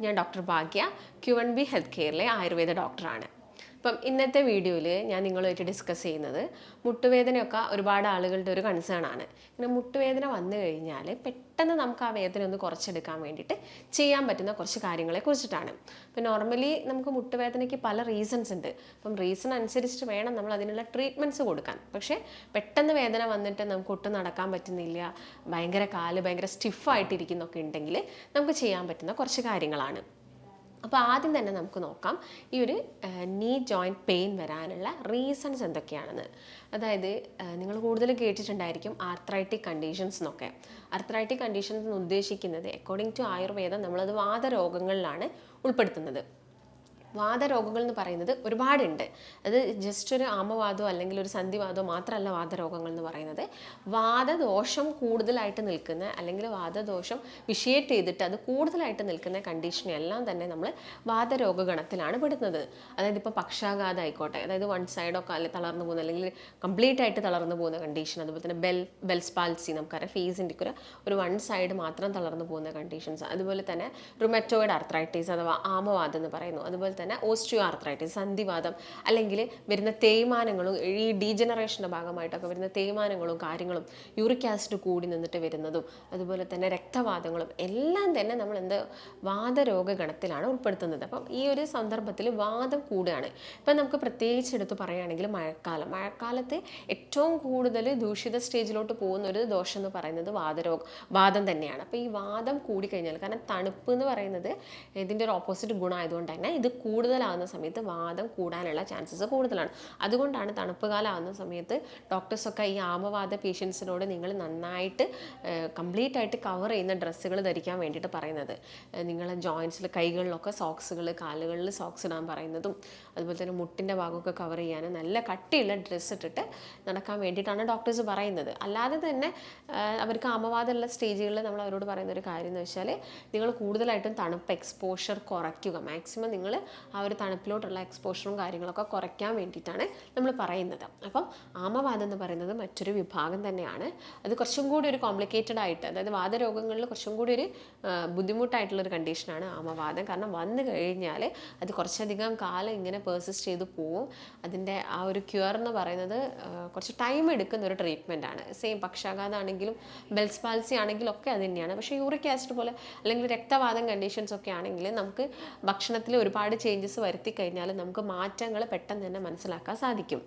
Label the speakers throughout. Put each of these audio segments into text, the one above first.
Speaker 1: ഞാൻ doctor Bhagya Q N B health കെയറിലെ Ayurveda ഡോക്ടറാണ്. അപ്പം ഇന്നത്തെ വീഡിയോയിൽ ഞാൻ നിങ്ങളുമായിട്ട് ഡിസ്കസ് ചെയ്യുന്നത് മുട്ടുവേദനയൊക്കെ ഒരുപാട് ആളുകളുടെ ഒരു കൺസേൺ ആണ്. ഇങ്ങനെ മുട്ടുവേദന വന്നു കഴിഞ്ഞാൽ പെട്ടെന്ന് നമുക്ക് ആ വേദന ഒന്ന് കുറച്ചെടുക്കാൻ വേണ്ടിയിട്ട് ചെയ്യാൻ പറ്റുന്ന കുറച്ച് കാര്യങ്ങളെ കുറിച്ചിട്ടാണ്. ഇപ്പം നോർമലി നമുക്ക് മുട്ടുവേദനയ്ക്ക് പല റീസൺസ് ഉണ്ട്. അപ്പം റീസൺ അനുസരിച്ചിട്ട് വേണം നമ്മൾ അതിനുള്ള ട്രീറ്റ്മെന്റ്സ് കൊടുക്കാൻ. പക്ഷേ പെട്ടെന്ന് വേദന വന്നിട്ട് നമുക്ക് ഒട്ടും നടക്കാൻ പറ്റുന്നില്ല ഭയങ്കര കാൽ ഭയങ്കര സ്റ്റിഫായിട്ടിരിക്കുന്നൊക്കെ ഉണ്ടെങ്കിൽ നമുക്ക് ചെയ്യാൻ പറ്റുന്ന കുറച്ച് കാര്യങ്ങളാണ്. അപ്പോൾ ആദ്യം തന്നെ നമുക്ക് നോക്കാം. ഈ ഒരു നീ ജോയിന്റ് പെയിൻ വരാനുള്ള റീസൺസ് എന്തൊക്കെയാണെന്ന്. അതായത് നിങ്ങൾ കൂടുതൽ കേട്ടിട്ടുണ്ടായിരിക്കും ആർത്രൈറ്റിക് കണ്ടീഷൻസ് എന്നൊക്കെ. ആർത്രൈറ്റിക് കണ്ടീഷൻസ് എന്ന് ഉദ്ദേശിക്കുന്നത് അക്കോർഡിംഗ് ടു ആയുർവേദം നമ്മളത് വാതരോഗങ്ങളിലാണ് ഉൾപ്പെടുത്തുന്നത്. വാതരോഗങ്ങൾ എന്ന് പറയുന്നത് ഒരുപാടുണ്ട്. അത് ജസ്റ്റ് ഒരു ആമവാദോ അല്ലെങ്കിൽ ഒരു സന്ധിവാദോ മാത്രമല്ല വാദരോഗങ്ങൾ എന്ന് പറയുന്നത്. വാദദോഷം കൂടുതലായിട്ട് നിൽക്കുന്ന അല്ലെങ്കിൽ വാദദോഷം വിഷിയേറ്റ് ചെയ്തിട്ട് അത് കൂടുതലായിട്ട് നിൽക്കുന്ന കണ്ടീഷനെ എല്ലാം തന്നെ നമ്മൾ വാദരോഗ ഗണത്തിലാണ് പെടുന്നത്. അതായത് ഇപ്പോൾ പക്ഷാഘാതം ആയിക്കോട്ടെ അതായത് വൺ സൈഡൊക്കെ അല്ലെങ്കിൽ തളർന്നു പോകുന്ന അല്ലെങ്കിൽ കംപ്ലീറ്റ് ആയിട്ട് തളർന്നു പോകുന്ന കണ്ടീഷൻ അതുപോലെ തന്നെ ബെൽ ബെൽസ് പാൽസി നമുക്കറിയാം ഫേസിന്റെ ഒരു ഒരു വൺ സൈഡ് മാത്രം തളർന്നു പോകുന്ന കണ്ടീഷൻസ് അതുപോലെ തന്നെ റുമറ്റോയിഡ് ആർത്രൈറ്റീസ് അഥവാ ആമവാദം എന്ന് പറയുന്നു അതുപോലെ തന്നെ ഓസ്റ്റിയോ ആർത്രൈറ്റിസ് സന്ധിവാദം അല്ലെങ്കിൽ വരുന്ന തേയ്മാനങ്ങളും ഈ ഡീജനറേഷന്റെ ഭാഗമായിട്ടൊക്കെ വരുന്ന തേയ്മാനങ്ങളും കാര്യങ്ങളും യൂറിക് ആസിഡ് കൂടി നിന്നിട്ട് വരുന്നതും അതുപോലെ തന്നെ രക്തവാദങ്ങളും എല്ലാം തന്നെ നമ്മൾ എന്ത് വാദരോഗ ഗണത്തിലാണ് ഉൾപ്പെടുത്തുന്നത്. അപ്പം ഈ ഒരു സന്ദർഭത്തിൽ വാദം കൂടുകയാണ് ഇപ്പം നമുക്ക് പ്രത്യേകിച്ച് എടുത്ത് പറയുകയാണെങ്കിൽ മഴക്കാലം. മഴക്കാലത്ത് ഏറ്റവും കൂടുതൽ ദൂഷിത സ്റ്റേജിലോട്ട് പോകുന്ന ഒരു ദോഷം എന്ന് പറയുന്നത് വാദരോഗ വാദം തന്നെയാണ്. അപ്പോൾ ഈ വാദം കൂടിക്കഴിഞ്ഞാൽ കാരണം തണുപ്പ് എന്ന് പറയുന്നത് ഇതിന്റെ ഒരു ഓപ്പോസിറ്റ് ഗുണമായതുകൊണ്ട് തന്നെ ഇത് കൂടുതലാകുന്ന സമയത്ത് വാദം കൂടാനുള്ള ചാൻസസ് കൂടുതലാണ്. അതുകൊണ്ടാണ് തണുപ്പ് കാലമാകുന്ന സമയത്ത് ഡോക്ടേഴ്സൊക്കെ ഈ ആമവാദ പേഷ്യൻസിനോട് നിങ്ങൾ നന്നായിട്ട് കംപ്ലീറ്റ് ആയിട്ട് കവർ ചെയ്യുന്ന ഡ്രസ്സുകൾ ധരിക്കാൻ വേണ്ടിയിട്ട് പറയുന്നത്. നിങ്ങളെ ജോയിൻസിൽ കൈകളിലൊക്കെ സോക്സുകൾ കാലുകളിൽ സോക്സ് ഇടാൻ പറയുന്നതും അതുപോലെ തന്നെ മുട്ടിന്റെ ഭാഗമൊക്കെ കവർ ചെയ്യാൻ നല്ല കട്ടിയുള്ള ഡ്രസ്സ് ഇട്ടിട്ട് നടക്കാൻ വേണ്ടിയിട്ടാണ് ഡോക്ടേഴ്സ് പറയുന്നത്. അല്ലാതെ തന്നെ അവർക്ക് ആമവാദമുള്ള സ്റ്റേജുകളിൽ നമ്മൾ അവരോട് പറയുന്ന ഒരു കാര്യം എന്ന് വെച്ചാൽ നിങ്ങൾ കൂടുതലായിട്ടും തണുപ്പ് എക്സ്പോഷർ കുറയ്ക്കുക. മാക്സിമം നിങ്ങൾ ആ ഒരു തണുപ്പിലോട്ടുള്ള എക്സ്പോഷറും കാര്യങ്ങളൊക്കെ കുറയ്ക്കാൻ വേണ്ടിയിട്ടാണ് നമ്മൾ പറയുന്നത്. അപ്പം ആമവാദം എന്ന് പറയുന്നത് മറ്റൊരു വിഭാഗം തന്നെയാണ്. അത് കുറച്ചും കൂടി ഒരു കോംപ്ലിക്കേറ്റഡ് ആയിട്ട് അതായത് വാദരോഗങ്ങളിൽ കുറച്ചും കൂടി ഒരു ബുദ്ധിമുട്ടായിട്ടുള്ള ഒരു കണ്ടീഷനാണ് ആമവാദം. കാരണം വന്നു കഴിഞ്ഞാൽ അത് കുറച്ചധികം കാലം ഇങ്ങനെ പേഴ്സിസ്റ്റ് ചെയ്ത് പോവും. അതിന്റെ ആ ഒരു ക്യൂർ എന്ന് പറയുന്നത് കുറച്ച് ടൈം എടുക്കുന്ന ഒരു ട്രീറ്റ്മെന്റ് ആണ്. സെയിം പക്ഷാഘാതമാണെങ്കിലും ബെൽസ് പാൽസി ആണെങ്കിലും ഒക്കെ അത് തന്നെയാണ്. പക്ഷേ യൂറിക് ആസിഡ് പോലെ അല്ലെങ്കിൽ രക്തവാദം കണ്ടീഷൻസ് ഒക്കെ ആണെങ്കിൽ നമുക്ക് ഭക്ഷണത്തിൽ ഒരുപാട് ചേഞ്ചസ് വരുത്തി കഴിഞ്ഞാൽ നമുക്ക് മാറ്റങ്ങൾ പെട്ടെന്ന് തന്നെ മനസ്സിലാക്കാൻ സാധിക്കും.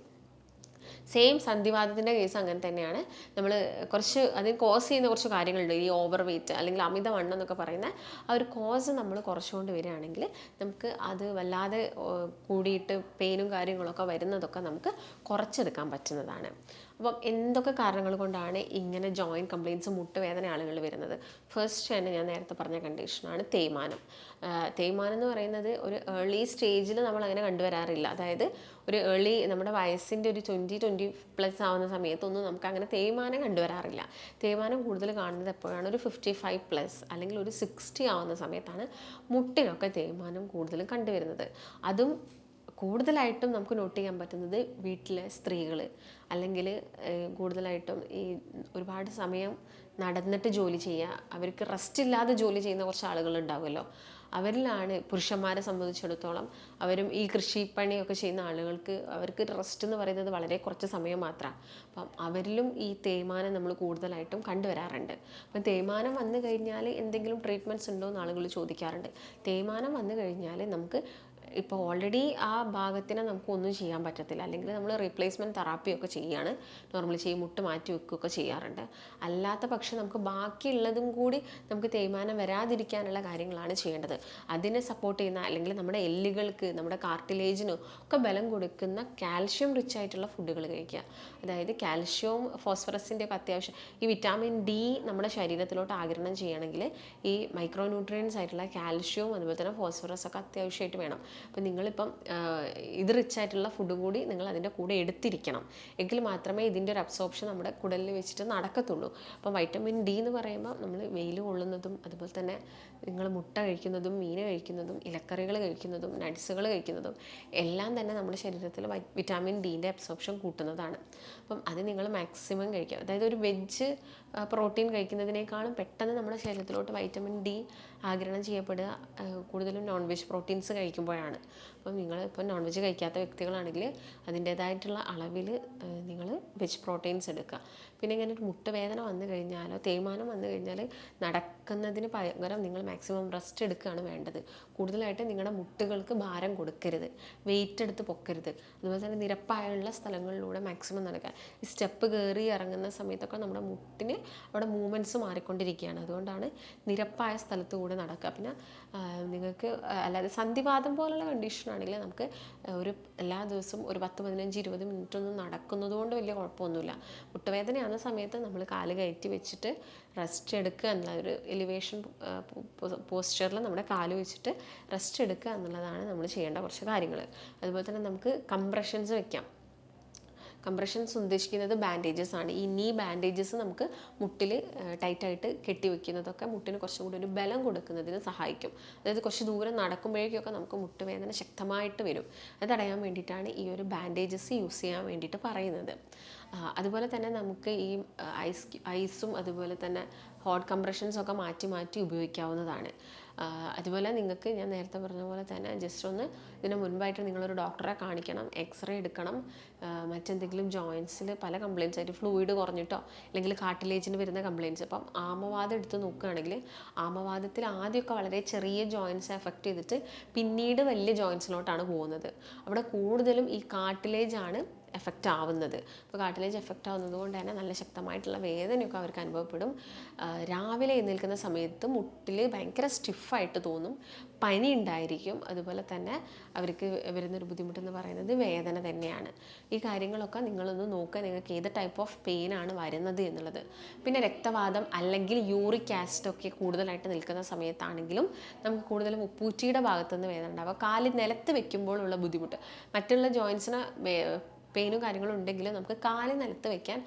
Speaker 1: സെയിം സന്ധിവാദത്തിന്റെ കേസ് അങ്ങനെ തന്നെയാണ്. നമ്മൾ കുറച്ച് അതിന് കോസ് ചെയ്യുന്ന കുറച്ച് കാര്യങ്ങളുണ്ട്. ഈ ഓവർ വെയിറ്റ് അല്ലെങ്കിൽ അമിതവണ്ണം എന്നൊക്കെ പറയുന്ന ആ ഒരു കോസ് നമ്മൾ കുറച്ചുകൊണ്ട് വരികയാണെങ്കിൽ നമുക്ക് അത് വല്ലാതെ കൂടിയിട്ട് പെയിനും കാര്യങ്ങളൊക്കെ വരുന്നതൊക്കെ നമുക്ക് കുറച്ചെടുക്കാൻ പറ്റുന്നതാണ്. അപ്പം എന്തൊക്കെ കാരണങ്ങൾ കൊണ്ടാണ് ഇങ്ങനെ ജോയിന്റ് കംപ്ലയിൻസ് മുട്ടുവേദന ആളുകൾ വരുന്നത്? ഫസ്റ്റ് തന്നെ ഞാൻ നേരത്തെ പറഞ്ഞ കണ്ടീഷനാണ് തേയ്മാനം. തേയ്മാനം എന്ന് പറയുന്നത് ഒരു ഏർലി സ്റ്റേജിൽ നമ്മൾ അങ്ങനെ കണ്ടുവരാറില്ല. അതായത് ഒരു ഏർലി നമ്മുടെ വയസ്സിന്റെ ഒരു ട്വന്റി ട്വന്റി പ്ലസ് ആവുന്ന സമയത്തൊന്നും നമുക്ക് അങ്ങനെ തേയ്മാനം കണ്ടുവരാറില്ല. തേയ്മാനം കൂടുതൽ കാണുന്നത് എപ്പോഴാണ്? ഒരു ഫിഫ്റ്റി ഫൈവ് പ്ലസ് അല്ലെങ്കിൽ ഒരു സിക്സ്റ്റി ആവുന്ന സമയത്താണ് മുട്ടിനൊക്കെ തേയ്മാനം കൂടുതലും കണ്ടുവരുന്നത്. അതും കൂടുതലായിട്ടും നമുക്ക് നോട്ട് ചെയ്യാൻ പറ്റുന്നത് വീട്ടിലെ സ്ത്രീകൾ അല്ലെങ്കിൽ കൂടുതലായിട്ടും ഈ ഒരുപാട് സമയം നടന്നിട്ട് ജോലി ചെയ്യുക അവർക്ക് റെസ്റ്റ് ഇല്ലാതെ ജോലി ചെയ്യുന്ന കുറച്ച് ആളുകൾ ഉണ്ടാവുമല്ലോ. അവരിലാണ് പുരുഷന്മാരെ സംബന്ധിച്ചിടത്തോളം അവരും ഈ കൃഷിപ്പണിയൊക്കെ ചെയ്യുന്ന ആളുകൾക്ക് അവർക്ക് റെസ്റ്റ് എന്ന് പറയുന്നത് വളരെ കുറച്ച് സമയം മാത്രമാണ്. അപ്പം അവരിലും ഈ തേയ്മാനം നമ്മൾ കൂടുതലായിട്ടും കണ്ടുവരാറുണ്ട്. അപ്പം തേയ്മാനം വന്നു കഴിഞ്ഞാൽ എന്തെങ്കിലും ട്രീറ്റ്മെന്റ്സ് ഉണ്ടോ എന്ന് ആളുകൾ ചോദിക്കാറുണ്ട്. തേയ്മാനം വന്നു കഴിഞ്ഞാൽ നമുക്ക് ഇപ്പോൾ ഓൾറെഡി ആ ഭാഗത്തിന് നമുക്കൊന്നും ചെയ്യാൻ പറ്റത്തില്ല. അല്ലെങ്കിൽ നമ്മൾ റീപ്ലേസ്മെന്റ് തെറാപ്പിയൊക്കെ ചെയ്യാണ്. നോർമലി ചെയ്യും മുട്ട് മാറ്റി വെക്കുകയൊക്കെ ചെയ്യാറുണ്ട്. അല്ലാത്ത പക്ഷം നമുക്ക് ബാക്കിയുള്ളതും കൂടി നമുക്ക് തേയ്മാനം വരാതിരിക്കാനുള്ള കാര്യങ്ങളാണ് ചെയ്യേണ്ടത്. അതിനെ സപ്പോർട്ട് ചെയ്യുന്ന അല്ലെങ്കിൽ നമ്മുടെ എല്ലുകൾക്ക് നമ്മുടെ കാർട്ടിലേജിനും ഒക്കെ ബലം കൊടുക്കുന്ന കാൽഷ്യം റിച്ച് ആയിട്ടുള്ള ഫുഡുകൾ കഴിക്കുക. അതായത് കാൽഷ്യവും ഫോസ്ഫറസിന്റെ ഒക്കെ അത്യാവശ്യം ഈ വിറ്റാമിൻ ഡി നമ്മുടെ ശരീരത്തിലോട്ട് ആഗിരണം ചെയ്യണമെങ്കിൽ ഈ മൈക്രോ ന്യൂട്രിയൻസ് ആയിട്ടുള്ള കാൽഷ്യവും അതുപോലെ തന്നെ ഫോസ്ഫറസ് ഒക്കെ അത്യാവശ്യമായിട്ട് വേണം. അപ്പം നിങ്ങളിപ്പം ഇത് റിച്ച് ആയിട്ടുള്ള ഫുഡ് കൂടി നിങ്ങൾ അതിന്റെ കൂടെ എടുത്തിരിക്കണം. എങ്കിൽ മാത്രമേ ഇതിന്റെ ഒരു അബ്സോർപ്ഷൻ നമ്മുടെ കുടലിൽ വെച്ചിട്ട് നടക്കത്തുള്ളൂ. അപ്പം വൈറ്റമിൻ ഡി എന്ന് പറയുമ്പോൾ നമ്മൾ വെയിൽ കൊള്ളുന്നതും അതുപോലെ തന്നെ നിങ്ങൾ മുട്ട കഴിക്കുന്നതും മീൻ കഴിക്കുന്നതും ഇലക്കറികൾ കഴിക്കുന്നതും നട്സുകൾ കഴിക്കുന്നതും എല്ലാം തന്നെ നമ്മുടെ ശരീരത്തിൽ വിറ്റാമിൻ ഡീന്റെ അബ്സോർപ്ഷൻ കൂട്ടുന്നതാണ്. അപ്പം അത് നിങ്ങൾ മാക്സിമം കഴിക്കുക. അതായത് ഒരു വെജ് പ്രോട്ടീൻ കഴിക്കുന്നതിനേക്കാളും പെട്ടെന്ന് നമ്മുടെ ശരീരത്തിലോട്ട് വൈറ്റമിൻ ഡി ആഗിരണം ചെയ്യപ്പെടുക. കൂടുതലും നോൺ വെജ് പ്രോട്ടീൻസ് കഴിക്കുമ്പോഴാണ്. അപ്പം നിങ്ങൾ ഇപ്പോൾ നോൺ വെജ് കഴിക്കാത്ത വ്യക്തികളാണെങ്കിൽ അതിന്റേതായിട്ടുള്ള അളവിൽ നിങ്ങൾ വെജ് പ്രോട്ടീൻസ് എടുക്കുക. പിന്നെ ഇങ്ങനെ ഒരു മുട്ടുവേദന വന്നു കഴിഞ്ഞാലോ തേയ്മാനം വന്നു കഴിഞ്ഞാൽ നടക്കുന്നതിന് പകരം നിങ്ങൾ മാക്സിമം റെസ്റ്റ് എടുക്കുകയാണ് വേണ്ടത്. കൂടുതലായിട്ട് നിങ്ങളുടെ മുട്ടുകൾക്ക് ഭാരം കൊടുക്കരുത്. വെയിറ്റ് എടുത്ത് പൊക്കരുത്. അതുപോലെ തന്നെ നിരപ്പായുള്ള സ്ഥലങ്ങളിലൂടെ മാക്സിമം നടക്കുക. ഈ സ്റ്റെപ്പ് കയറി ഇറങ്ങുന്ന സമയത്തൊക്കെ നമ്മുടെ മുട്ടിന് അവിടെ മൂവ്മെന്റ്സ് മാറിക്കൊണ്ടിരിക്കുകയാണ്. അതുകൊണ്ടാണ് നിരപ്പായ സ്ഥലത്ത് കൂടെ നടക്കുക. പിന്നെ നിങ്ങൾക്ക് അല്ലാതെ സന്ധിവാദം പോലുള്ള കണ്ടീഷൻ ആണെങ്കിൽ നമുക്ക് ഒരു എല്ലാ ദിവസവും ഒരു പത്ത് പതിനഞ്ച് ഇരുപത് മിനിറ്റ് ഒന്നും നടക്കുന്നത് കൊണ്ട് വലിയ കുഴപ്പമൊന്നുമില്ല. മുട്ടുവേദനയാകുന്ന സമയത്ത് നമ്മൾ കാൽ കയറ്റി വെച്ചിട്ട് റെസ്റ്റ് എടുക്കുക എന്നുള്ള ഒരു എലിവേഷൻ പോസ്ചറിൽ നമ്മുടെ കാൽ വെച്ചിട്ട് റെസ്റ്റ് എടുക്കുക എന്നുള്ളതാണ് നമ്മൾ ചെയ്യേണ്ട കുറച്ച് കാര്യങ്ങൾ. അതുപോലെ തന്നെ നമുക്ക് കംപ്രഷൻസ് വെക്കാം. കംപ്രഷൻസ് ഉദ്ദേശിക്കുന്നത് ബാൻഡേജസ് ആണ്. ഈ നീ ബാൻഡേജസ് നമുക്ക് മുട്ടിൽ ടൈറ്റായിട്ട് കെട്ടിവെക്കുന്നതൊക്കെ മുട്ടിന് കുറച്ചും കൂടി ഒരു ബലം കൊടുക്കുന്നതിന് സഹായിക്കും. അതായത് കുറച്ച് ദൂരം നടക്കുമ്പോഴേക്കൊക്കെ നമുക്ക് മുട്ടുവേദന ശക്തമായിട്ട് വരും. അത് തടയാൻ വേണ്ടിയിട്ടാണ് ഈ ഒരു ബാൻഡേജസ് യൂസ് ചെയ്യാൻ വേണ്ടിയിട്ട് പറയുന്നത്. അതുപോലെ തന്നെ നമുക്ക് ഈ ഐസ് ഐസും അതുപോലെ തന്നെ ഹോട്ട് കംപ്രഷൻസൊക്കെ മാറ്റി മാറ്റി ഉപയോഗിക്കാവുന്നതാണ്. അതുപോലെ നിങ്ങൾക്ക് ഞാൻ നേരത്തെ പറഞ്ഞ പോലെ തന്നെ ജസ്റ്റ് ഒന്ന് ഇതിന് മുൻപായിട്ട് നിങ്ങളൊരു ഡോക്ടറെ കാണിക്കണം എക്സ്റേ എടുക്കണം മറ്റെന്തെങ്കിലും ജോയിൻസിൽ പല കംപ്ലയിൻസ് ആയിട്ട് ഫ്ലൂയിഡ് കുറഞ്ഞിട്ടോ അല്ലെങ്കിൽ കാട്ടിലേജിന് വരുന്ന കംപ്ലയിൻസ് അപ്പം ആമവാദം എടുത്ത് നോക്കുകയാണെങ്കിൽ ആമവാദത്തിൽ ആദ്യമൊക്കെ വളരെ ചെറിയ ജോയിൻസ് എഫക്റ്റ് ചെയ്തിട്ട് പിന്നീട് വലിയ ജോയിൻസിലോട്ടാണ് പോകുന്നത്. അവിടെ കൂടുതലും ഈ കാട്ടിലേജാണ് എഫക്റ്റ് ആവുന്നത്. അപ്പോൾ കാട്ടിലേജ് എഫക്റ്റ് ആവുന്നത് കൊണ്ട് തന്നെ നല്ല ശക്തമായിട്ടുള്ള വേദനയൊക്കെ അവർക്ക് അനുഭവപ്പെടും. രാവിലെ എഴുന്നേൽക്കുന്ന സമയത്ത് മുട്ടിൽ ഭയങ്കര സ്റ്റിഫായിട്ട് തോന്നും. പനി ഉണ്ടായിരിക്കും. അതുപോലെ തന്നെ അവർക്ക് വരുന്നൊരു ബുദ്ധിമുട്ടെന്ന് പറയുന്നത് വേദന തന്നെയാണ്. ഈ കാര്യങ്ങളൊക്കെ നിങ്ങളൊന്ന് നോക്കുക നിങ്ങൾക്ക് ഏത് ടൈപ്പ് ഓഫ് പെയിൻ ആണ് വരുന്നത് എന്നുള്ളത്. പിന്നെ രക്തവാദം അല്ലെങ്കിൽ യൂറിക് ആസിഡ് ഒക്കെ കൂടുതലായിട്ട് നിൽക്കുന്ന സമയത്താണെങ്കിലും നമുക്ക് കൂടുതലും ഉപ്പൂറ്റിയുടെ ഭാഗത്തുനിന്ന് വേദന ഉണ്ടാവുക കാൽ നിലത്ത് വെക്കുമ്പോഴുള്ള ബുദ്ധിമുട്ട്. മറ്റുള്ള ജോയിൻസിന് പെയിനും കാര്യങ്ങളും ഉണ്ടെങ്കിൽ നമുക്ക് കാൽ നിലത്ത് വെക്കാൻ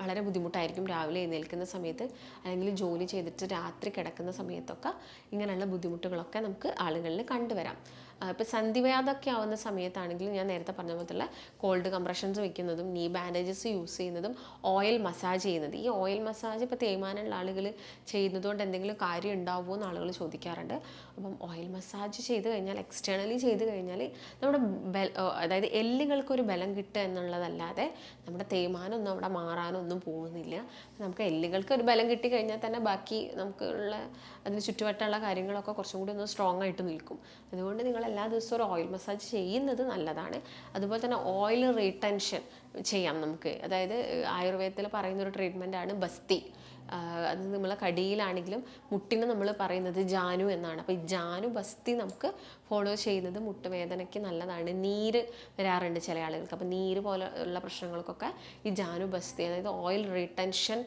Speaker 1: വളരെ ബുദ്ധിമുട്ടായിരിക്കും. രാവിലെ എഴുന്നേൽക്കുന്ന സമയത്ത് അല്ലെങ്കിൽ ജോലി ചെയ്തിട്ട് രാത്രി കിടക്കുന്ന സമയത്തൊക്കെ ഇങ്ങനെയുള്ള ബുദ്ധിമുട്ടുകളൊക്കെ നമുക്ക് ആളുകളിൽ കണ്ടുവരാം. ഇപ്പോൾ സന്ധിവ്യാധമൊക്കെ ആവുന്ന സമയത്താണെങ്കിൽ ഞാൻ നേരത്തെ പറഞ്ഞ പോലത്തുള്ള കോൾഡ് കംപ്രഷൻസ് വെക്കുന്നതും നീ ബാൻഡേജസ് യൂസ് ചെയ്യുന്നതും ഓയിൽ മസാജ് ചെയ്യുന്നത്. ഈ ഓയിൽ മസാജ് ഇപ്പോൾ തേയ്മാനമുള്ള ആളുകൾ ചെയ്യുന്നതുകൊണ്ട് എന്തെങ്കിലും കാര്യം ഉണ്ടാവുമോ എന്ന് ആളുകൾ ചോദിക്കാറുണ്ട്. അപ്പം ഓയിൽ മസാജ് ചെയ്ത് കഴിഞ്ഞാൽ എക്സ്റ്റേണലി ചെയ്ത് കഴിഞ്ഞാൽ നമ്മുടെ ബല അതായത് എല്ലുകൾക്കൊരു ബലം കിട്ടുക എന്നുള്ളതല്ലാതെ നമ്മുടെ തേയ്മാനമൊന്നും അവിടെ മാറാനൊന്നും പോകുന്നില്ല. നമുക്ക് എല്ലുകൾക്ക് ഒരു ബലം കിട്ടി കഴിഞ്ഞാൽ തന്നെ ബാക്കി നമുക്കുള്ള അതിന് ചുറ്റുവട്ടമുള്ള കാര്യങ്ങളൊക്കെ കുറച്ചും കൂടി ഒന്ന് സ്ട്രോങ് ആയിട്ട് നിൽക്കും. അതുകൊണ്ട് നിങ്ങൾ എല്ലാ ദിവസവും ഓയിൽ മസാജ് ചെയ്യുന്നത് നല്ലതാണ്. അതുപോലെ തന്നെ ഓയിൽ റീടെൻഷൻ ചെയ്യാം നമുക്ക്. അതായത് ആയുർവേദത്തിൽ പറയുന്ന ഒരു ട്രീറ്റ്മെന്റ് ആണ് ബസ്തി. അത് നമ്മളെ കടിയിലാണെങ്കിലും മുട്ടിന് നമ്മൾ പറയുന്നത് ജാനു എന്നാണ്. അപ്പോൾ ഈ ജാനു ബസ്തി നമുക്ക് ഫോളോ ചെയ്യുന്നത് മുട്ടുവേദനയ്ക്ക് നല്ലതാണ്. നീര് വരാറുണ്ട് ചില ആളുകൾക്ക്. അപ്പോൾ നീര് പോലെ ഉള്ള പ്രശ്നങ്ങൾക്കൊക്കെ ഈ ജാനു ബസ്തി അതായത് ഓയിൽ റീടെൻഷൻ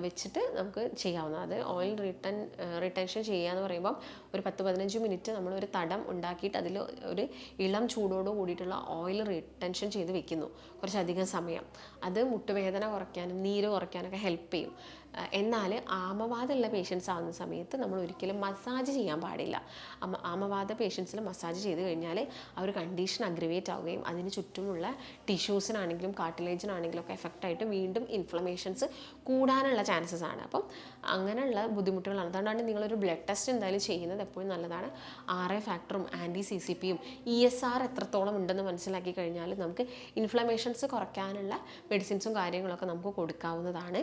Speaker 1: വെച്ചിട്ട് നമുക്ക് ചെയ്യാവുന്ന അത് ഓയിൽ റിട്ടൺ റിട്ടൻഷൻ ചെയ്യുക എന്ന് പറയുമ്പോൾ ഒരു പത്ത് പതിനഞ്ച് മിനിറ്റ് നമ്മൾ ഒരു തടം ഉണ്ടാക്കിയിട്ട് അതിൽ ഒരു ഇളം ചൂടോട് കൂടിയിട്ടുള്ള ഓയിൽ റിട്ടൻഷൻ ചെയ്ത് വെക്കുന്നു. കുറച്ചധികം സമയം. അത് മുട്ടുവേദന കുറയ്ക്കാനും നീര് കുറയ്ക്കാനൊക്കെ ഹെൽപ്പ് ചെയ്യും. എന്നാൽ ആമവാദമുള്ള പേഷ്യൻസ് ആകുന്ന സമയത്ത് നമ്മൾ ഒരിക്കലും മസാജ് ചെയ്യാൻ പാടില്ല. ആമ ആമവാദ പേഷ്യൻസിൽ മസാജ് ചെയ്ത് കഴിഞ്ഞാൽ ആ ഒരു കണ്ടീഷൻ അഗ്രവേറ്റ് ആവുകയും അതിന് ചുറ്റുമുള്ള ടിഷ്യൂസിനാണെങ്കിലും കാർട്ടിലേജിനാണെങ്കിലും ഒക്കെ എഫക്റ്റ് ആയിട്ട് വീണ്ടും ഇൻഫ്ലമേഷൻസ് കൂടാനുള്ള ചാൻസസ് ആണ്. അപ്പം അങ്ങനെയുള്ള ബുദ്ധിമുട്ടുകളാണ്. അതുകൊണ്ടാണ് നിങ്ങളൊരു ബ്ലഡ് ടെസ്റ്റ് എന്തായാലും ചെയ്യുന്നത് എപ്പോഴും നല്ലതാണ്. ആർ എ ഫാക്ടറും ആന്റി സി സി പിയും ഇ എസ് ആർ എത്രത്തോളം ഉണ്ടെന്ന് മനസ്സിലാക്കി കഴിഞ്ഞാൽ നമുക്ക് ഇൻഫ്ലമേഷൻസ് കുറയ്ക്കാനുള്ള മെഡിസിൻസും കാര്യങ്ങളൊക്കെ നമുക്ക് കൊടുക്കാവുന്നതാണ്.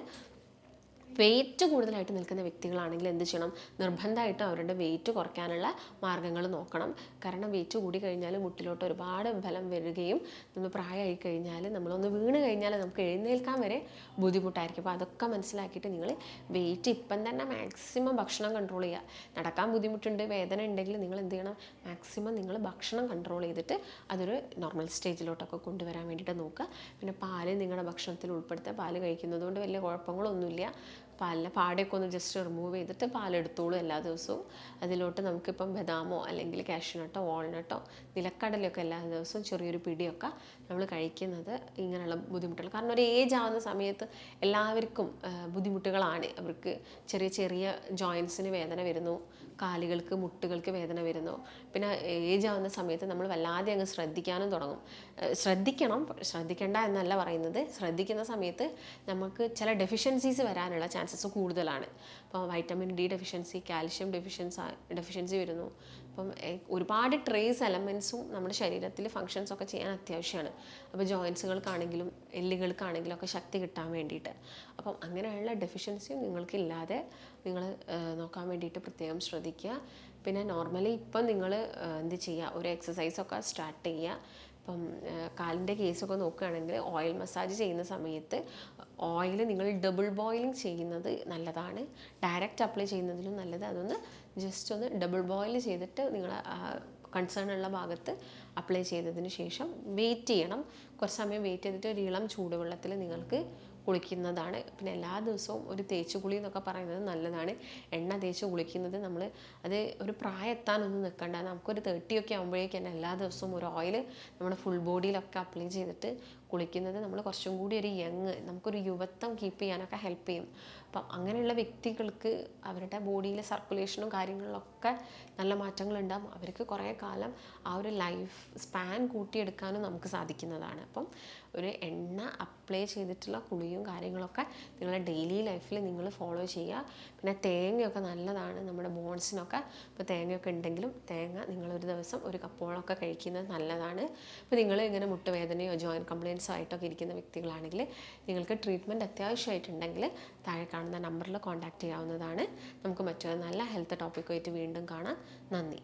Speaker 1: വെയിറ്റ് കൂടുതലായിട്ട് നിൽക്കുന്ന വ്യക്തികളാണെങ്കിൽ എന്ത് ചെയ്യണം? നിർബന്ധമായിട്ട് അവരുടെ വെയിറ്റ് കുറയ്ക്കാനുള്ള മാർഗങ്ങൾ നോക്കണം. കാരണം വെയിറ്റ് കൂടി കഴിഞ്ഞാൽ മുട്ടിലോട്ട് ഒരുപാട് ബലം വരികയും നമ്മൾ പ്രായമായി കഴിഞ്ഞാൽ നമ്മളൊന്ന് വീണ് കഴിഞ്ഞാൽ നമുക്ക് എഴുന്നേൽക്കാൻ വരെ ബുദ്ധിമുട്ടായിരിക്കും. അപ്പോൾ അതൊക്കെ മനസ്സിലാക്കിയിട്ട് നിങ്ങൾ വെയിറ്റ് ഇപ്പം തന്നെ മാക്സിമം ഭക്ഷണം കൺട്രോൾ ചെയ്യുക. നടക്കാൻ ബുദ്ധിമുട്ടുണ്ട് വേദന ഉണ്ടെങ്കിൽ നിങ്ങൾ എന്ത് ചെയ്യണം? മാക്സിമം നിങ്ങൾ ഭക്ഷണം കൺട്രോൾ ചെയ്തിട്ട് അതൊരു നോർമൽ സ്റ്റേജിലോട്ടൊക്കെ കൊണ്ടുവരാൻ വേണ്ടിയിട്ട് നോക്കുക. പിന്നെ പാൽ നിങ്ങളുടെ ഭക്ഷണത്തിൽ ഉൾപ്പെടുത്തുക. പാൽ കഴിക്കുന്നത് കൊണ്ട് വലിയ കുഴപ്പങ്ങളൊന്നുമില്ല. പാലിലെ പാടയൊക്കെ ഒന്ന് ജസ്റ്റ് റിമൂവ് ചെയ്തിട്ട് പാലെടുത്തോളൂ എല്ലാ ദിവസവും. അതിലോട്ട് നമുക്കിപ്പം ബദാമോ അല്ലെങ്കിൽ കാഷ്യൂനട്ടോ വാൾനട്ടോ നിലക്കടലൊക്കെ എല്ലാ ദിവസവും ചെറിയൊരു പിടിയൊക്കെ നമ്മൾ കഴിക്കുന്നത് ഇങ്ങനെയുള്ള ബുദ്ധിമുട്ടുകൾ. കാരണം ഒരു ഏജ് ആവുന്ന സമയത്ത് എല്ലാവർക്കും ബുദ്ധിമുട്ടുകളാണ്. അവർക്ക് ചെറിയ ചെറിയ ജോയിൻസിന് വേദന വരുന്നു കാലുകൾക്ക് മുട്ടുകൾക്ക് വേദന വരുന്നു. പിന്നെ ഏജ് ആവുന്ന സമയത്ത് നമ്മൾ വല്ലാതെ അങ്ങ് ശ്രദ്ധിക്കാനും തുടങ്ങും. ശ്രദ്ധിക്കണം ശ്രദ്ധിക്കേണ്ട എന്നല്ല പറയുന്നത്. ശ്രദ്ധിക്കുന്ന സമയത്ത് നമുക്ക് ചില ഡെഫിഷ്യൻസീസ് വരാനുള്ള ചാൻസസ് കൂടുതലാണ്. അപ്പോൾ vitamin D deficiency calcium deficiency deficiency വരുന്നു. അപ്പം ഒരുപാട് ട്രേസ് എലമെൻസും നമ്മുടെ ശരീരത്തിൽ ഫങ്ഷൻസ് ഒക്കെ ചെയ്യാൻ അത്യാവശ്യമാണ്. അപ്പോൾ ജോയിൻസുകൾക്കാണെങ്കിലും എല്ലുകൾക്കാണെങ്കിലും ഒക്കെ ശക്തി കിട്ടാൻ വേണ്ടിയിട്ട്. അപ്പം അങ്ങനെയുള്ള ഡെഫിഷ്യൻസിയും നിങ്ങൾക്കില്ലാതെ നിങ്ങൾ നോക്കാൻ വേണ്ടിയിട്ട് പ്രത്യേകം ശ്രദ്ധിക്കുക. പിന്നെ നോർമലി ഇപ്പം നിങ്ങൾ എന്ത് ചെയ്യുക? ഒരു എക്സസൈസൊക്കെ സ്റ്റാർട്ട് ചെയ്യുക. ഇപ്പം കാലിന്റെ കേസൊക്കെ നോക്കുകയാണെങ്കിൽ ഓയിൽ മസാജ് ചെയ്യുന്ന സമയത്ത് ഓയിൽ നിങ്ങൾ ഡബിൾ ബോയിലിംഗ് ചെയ്യുന്നത് നല്ലതാണ്. ഡയറക്റ്റ് അപ്ലൈ ചെയ്യുന്നതിലും നല്ലത്. അതൊന്ന് ജസ്റ്റ് ഒന്ന് ഡബിൾ ബോയിൽ ചെയ്തിട്ട് നിങ്ങൾ കൺസേൺ ഉള്ള ഭാഗത്ത് അപ്ലൈ ചെയ്തതിന് ശേഷം വെയിറ്റ് ചെയ്യണം. കുറച്ച് സമയം വെയിറ്റ് ചെയ്തിട്ട് ഒരു ഇളം ചൂടുവെള്ളത്തിൽ നിങ്ങൾക്ക് കുളിക്കുന്നതാണ്. പിന്നെ എല്ലാ ദിവസവും ഒരു തേച്ച് കുളി എന്നൊക്കെ പറയുന്നത് നല്ലതാണ്. എണ്ണ തേച്ച് കുളിക്കുന്നത് നമ്മൾ അത് ഒരു പ്രായം എത്താനൊന്നും നിൽക്കണ്ട നമുക്കൊരു തേർട്ടി ഒക്കെ ആകുമ്പോഴേക്കും തന്നെ എല്ലാ ദിവസവും ഒരു ഓയിൽ നമ്മുടെ ഫുൾ ബോഡിയിലൊക്കെ അപ്ലൈ ചെയ്തിട്ട് കുളിക്കുന്നത് നമ്മൾ കുറച്ചും കൂടി ഒരു യങ് നമുക്കൊരു യുവത്വം കീപ്പ് ചെയ്യാനൊക്കെ ഹെൽപ്പ് ചെയ്യും. അപ്പം അങ്ങനെയുള്ള വ്യക്തികൾക്ക് അവരുടെ ബോഡിയിലെ സർക്കുലേഷനും കാര്യങ്ങളിലൊക്കെ നല്ല മാറ്റങ്ങളുണ്ടാകും അവർക്ക് കുറേ കാലം ആ ഒരു ലൈഫ് സ്പാൻ കൂട്ടിയെടുക്കാനും നമുക്ക് സാധിക്കുന്നതാണ്. അപ്പം ഒരു എണ്ണ അപ്ലൈ ചെയ്തിട്ടുള്ള കുളിയും കാര്യങ്ങളൊക്കെ നിങ്ങളുടെ ഡെയിലി ലൈഫിൽ നിങ്ങൾ ഫോളോ ചെയ്യുക. പിന്നെ തേങ്ങയൊക്കെ നല്ലതാണ് നമ്മുടെ ബോൺസിനൊക്കെ ഇപ്പോൾ തേങ്ങയൊക്കെ ഉണ്ടെങ്കിലും തേങ്ങ നിങ്ങളൊരു ദിവസം ഒരു കപ്പോളൊക്കെ കഴിക്കുന്നത് നല്ലതാണ്. ഇപ്പോൾ നിങ്ങൾ ഇങ്ങനെ മുട്ടുവേദനയോ ജോയിന്റ് കംപ്ലയിൻസോ ആയിട്ടൊക്കെ ഇരിക്കുന്ന വ്യക്തികളാണെങ്കിൽ നിങ്ങൾക്ക് ട്രീറ്റ്മെന്റ് അത്യാവശ്യമായിട്ടുണ്ടെങ്കിൽ താഴെ കാണുന്ന നമ്പറിൽ കോൺടാക്റ്റ് ചെയ്യാവുന്നതാണ്. നമുക്ക് മറ്റൊരു നല്ല ഹെൽത്ത് ടോപ്പിക്കുമായിട്ട് വീണ്ടും കാണാം. നന്ദി.